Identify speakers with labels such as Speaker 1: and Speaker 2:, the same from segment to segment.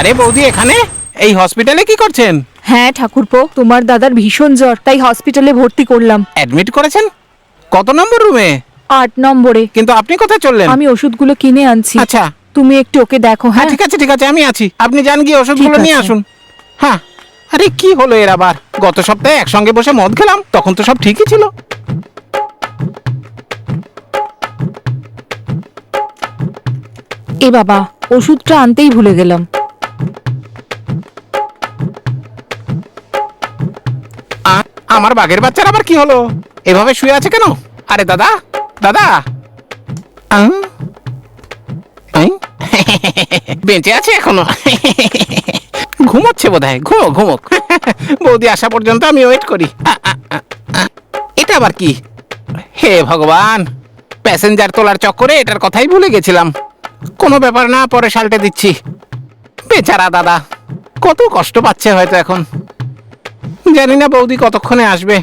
Speaker 1: আরে বৌদি এখানে? এই হসপিটালে কি করছেন?
Speaker 2: হ্যাঁ ঠাকুরপো তোমার দাদার ভীষণ জ্বর তাই হসপিটালে ভর্তি করলাম।
Speaker 1: অ্যাডমিট করেছেন? কত নম্বর রুমে
Speaker 2: আট নম্বরে।
Speaker 1: কিন্তু আপনি কোথায় চললেন?
Speaker 2: আমি ওষুধগুলো কিনে আনছি।
Speaker 1: আচ্ছা।
Speaker 2: তুমি একটু ওকে দেখো
Speaker 1: হ্যাঁ
Speaker 2: হ্যাঁ?
Speaker 1: ঠিক আছে ঠিক আছে আমি আছি। আপনি যান গিয়ে ওষুধগুলো
Speaker 2: ঠিক
Speaker 1: নিয়ে
Speaker 2: আছে।
Speaker 1: আসুন। হ্যাঁ আরে কি হলো এর আবার? গত সপ্তাহে একসঙ্গে বসে মদ খেলাম তখন তো সব ঠিকই ছিল।
Speaker 2: এ বাবা ওষুধটা আনতেই ভুলে গেলাম।
Speaker 1: আমার বাঘের বাচ্চার আবার কি হলো? এভাবে শুয়ে আছে কেন? আরে দাদা দাদা। বেঁচে আছে এখনও। ঘুমোচ্ছে বোধ হয় ঘুমো। ঘুমোক বৌদি আসা পর্যন্ত আমি ওয়েট করি। এটা আবার কি? হে ভগবান প্যাসেঞ্জার তোলার চক্করে এটার কথাই ভুলে গেছিলাম। কোনো ব্যাপার না, পরে সালটে দিচ্ছি। বেচারা দাদা, কত কষ্ট পাচ্ছে হয়তো এখন। জানি না বৌদি কতক্ষণে আসবে?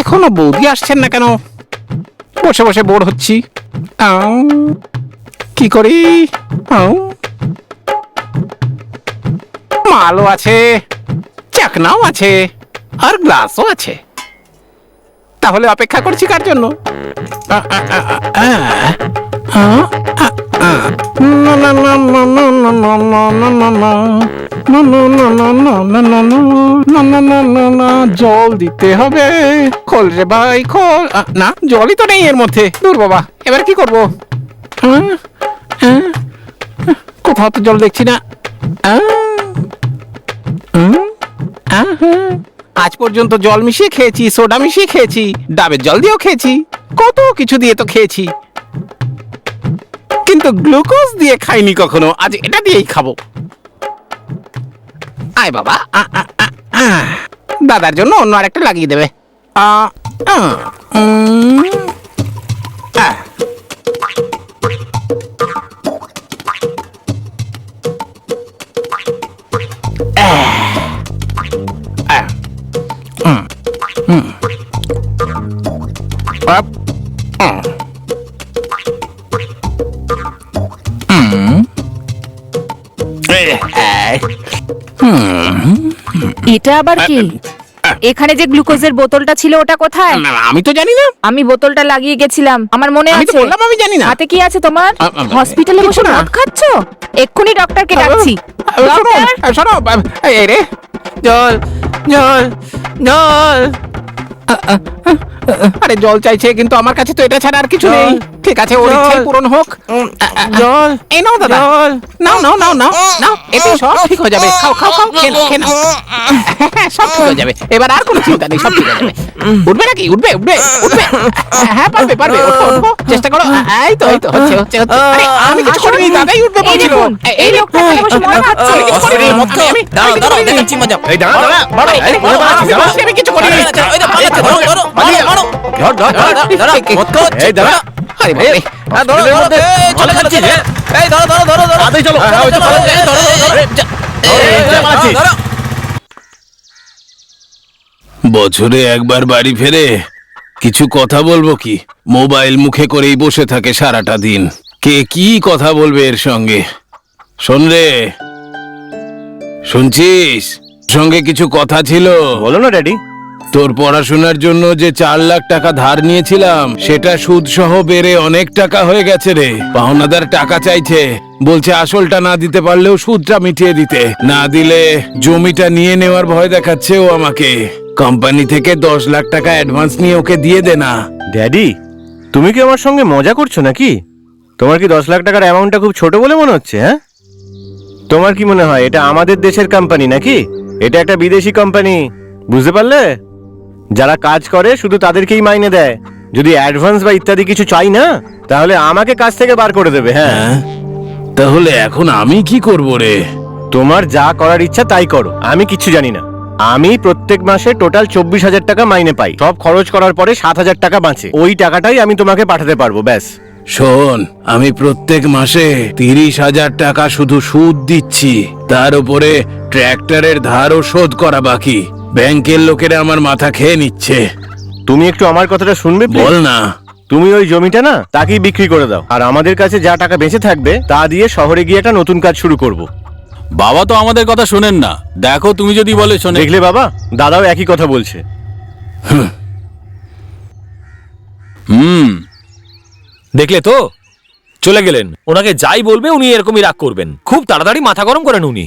Speaker 1: এখনও বৌদি আসছেন না কেন বসে বসে বোর হচ্ছি কি করি। মালও আছে চাকনাও আছে আর গ্লাসও আছে তাহলে অপেক্ষা করছি কার জন্য জল দিতে হবে খোল রে ভাই খোল না জলই তো নেই এর মধ্যে দূর বাবা এবার কি করব হ্যাঁ? হ্যাঁ? কোথাও তো জল দেখছি না। আজ পর্যন্ত জল মিশিয়ে খেয়েছি সোডা মিশিয়ে খেয়েছি ডাবের জল দিয়েও খেয়েছি কত কিছু দিয়ে তো খেয়েছি কিন্তু গ্লুকোজ দিয়ে খাইনি কখনো। আজ এটা দিয়েই খাব। আয় বাবা। দাদার জন্য অন্য আরেকটা লাগিয়ে দেবে। আ,
Speaker 2: এটা আবার কি? এখানে যে গ্লুকোজের বোতলটা ছিল ওটা কোথায়?
Speaker 1: আমি তো জানি না।
Speaker 2: আমি বোতলটা লাগিয়ে গেছিলাম। আমার মনে
Speaker 1: আমি তো
Speaker 2: আছে।
Speaker 1: বললাম আমি জানি না।
Speaker 2: হাতে কি আছে তোমার? হসপিটালে বসে। মদ খাচ্ছ? এক্ষুনি ডক্টরকে ডাকছি।
Speaker 1: শোনো,
Speaker 2: ডক্টর?
Speaker 1: শোনো এই রে। জল জল জল। আরে জল চাইছে কিন্তু আমার কাছে তো এটা ছাড়া আর কিছু নেই। ঠিক আছে ওর ইচ্ছাই পূরণ হোক জল এই নাও দাদা জল নাও নাও নাও নাও নাও এতে সব ঠিক হয়ে যাবে খাও খাও খাও খেয়ে নাও, খেয়ে নাও সব ঠিক হয়ে যাবে এবার আর কোনো চিন্তা নেই সব ঠিক হয়ে যাবে উঠবে নাকি উঠবে উঠবে উঠবে হ্যাঁ পারবে পারবে ওঠো ওঠো চেষ্টা করো এই তো এই তো হচ্ছে হচ্ছে হচ্ছে আরে, আমি কিছু। করিনি দাদাই উঠবে
Speaker 2: এই
Speaker 1: বলছিল এই-
Speaker 2: এই লোকটা এখানে বসে মদ খাচ্ছে।
Speaker 1: আমি কিছু করিনি,
Speaker 3: মদ খাও।
Speaker 1: আমি-
Speaker 3: দাঁড়াও,
Speaker 1: আমি কিছু
Speaker 3: দাঁড়াও। দেখাচ্ছি মজা। এই দাঁড়াও,
Speaker 1: দাঁড়া,
Speaker 3: দাঁড়াও,
Speaker 1: এই, এই,
Speaker 3: দাঁড়াও,
Speaker 1: আমি
Speaker 3: দাঁড়াও,
Speaker 1: কিছু করিনি।
Speaker 3: দাঁড়াও, দাঁড়াও, এই দেখো, পালাচ্ছে, ধরো, ধরো, ধরো, ধরো,
Speaker 1: এই,
Speaker 3: মদ খাও,
Speaker 1: এই, দাঁড়া। আরে বাবারে।
Speaker 3: হ্যাঁ, ধরো, ধরো, এই, চলে যাচ্ছে, এই, ধরো, ধরো, ধরো, ধরো।
Speaker 4: তাড়াতাড়ি চলো।
Speaker 3: হ্যাঁ, ওই তো ধরো। ধরো।
Speaker 4: বছরে একবার বাড়ি ফেরে কিছু কথা বলব কি মোবাইল মুখে করেই বসে থাকে সারাটা দিন কে কি কথা বলবে এর সঙ্গে শোন রে শুনছিস সঙ্গে কিছু কথা ছিল
Speaker 5: বলো না ড্যাডি
Speaker 4: তোর পড়াশোনার জন্য যে চার লাখ টাকা ধার নিয়েছিলাম, সেটা সুদ সহ বেড়ে অনেক টাকা হয়ে গেছে রে। পাওনাদার টাকা চাইছে। বলছে আসলটা না দিতে পারলেও সুদটা মিটিয়ে দিতে। না দিলে জমিটা নিয়ে নেওয়ার ভয় দেখাচ্ছে ও আমাকে। কোম্পানি থেকে দশ লাখ টাকা অ্যাডভান্স নিয়ে ওকে দিয়ে দে না।
Speaker 5: ড্যাডি, তুমি কি আমার সঙ্গে মজা করছ নাকি? তোমার কি দশ লাখ টাকার অ্যামাউন্টটা খুব ছোট বলে মনে হচ্ছে হ্যাঁ? তোমার কি মনে হয় এটা আমাদের দেশের কোম্পানি নাকি? এটা একটা বিদেশি কোম্পানি, বুঝতে পারলে? যারা কাজ করে শুধু তাদেরকেই মাইনে দেয়। যদি অ্যাডভান্স বা ইত্যাদি কিছু চাই না তাহলে আমাকে কাজ থেকে বার করে দেবে হ্যাঁ।
Speaker 4: হ্যাঁ? তাহলে এখন আমি কি করব রে?
Speaker 5: তোমার যা করার ইচ্ছা তাই করো আমি কিচ্ছু জানি না। আমি প্রত্যেক মাসে টোটাল চব্বিশ হাজার টাকা মাইনে পাই। সব খরচ করার পরে সাত হাজার টাকা বাঁচে। ওই টাকাটাই আমি তোমাকে পাঠাতে পারব ব্যাস।
Speaker 4: শোন আমি প্রত্যেক মাসে তিরিশ হাজার টাকা শুধু সুদ দিচ্ছি। তার উপরে ট্র্যাক্টরের ধারও শোধ করা বাকি। ব্যাংকের লোকেরা আমার মাথা খেয়ে নিচ্ছে।
Speaker 5: তুমি একটু আমার কথাটা শুনবে please?
Speaker 4: বল না।
Speaker 5: তুমি ওই জমিটা না তাকেই বিক্রি করে দাও। আর আমাদের কাছে যা টাকা বেঁচে থাকবে তা দিয়ে শহরে গিয়ে একটা নতুন কাজ শুরু করব।
Speaker 3: বাবা তো আমাদের কথা শোনেন না। দেখো তুমি যদি বলে শোনে
Speaker 5: দেখলে বাবা দাদাও একই কথা বলছে।
Speaker 3: হুম।
Speaker 6: দেখলে তো? চলে গেলেন। ওনাকে যাই বলবে উনি এরকমই রাগ করবেন। খুব তাড়াতাড়ি মাথা গরম করেন উনি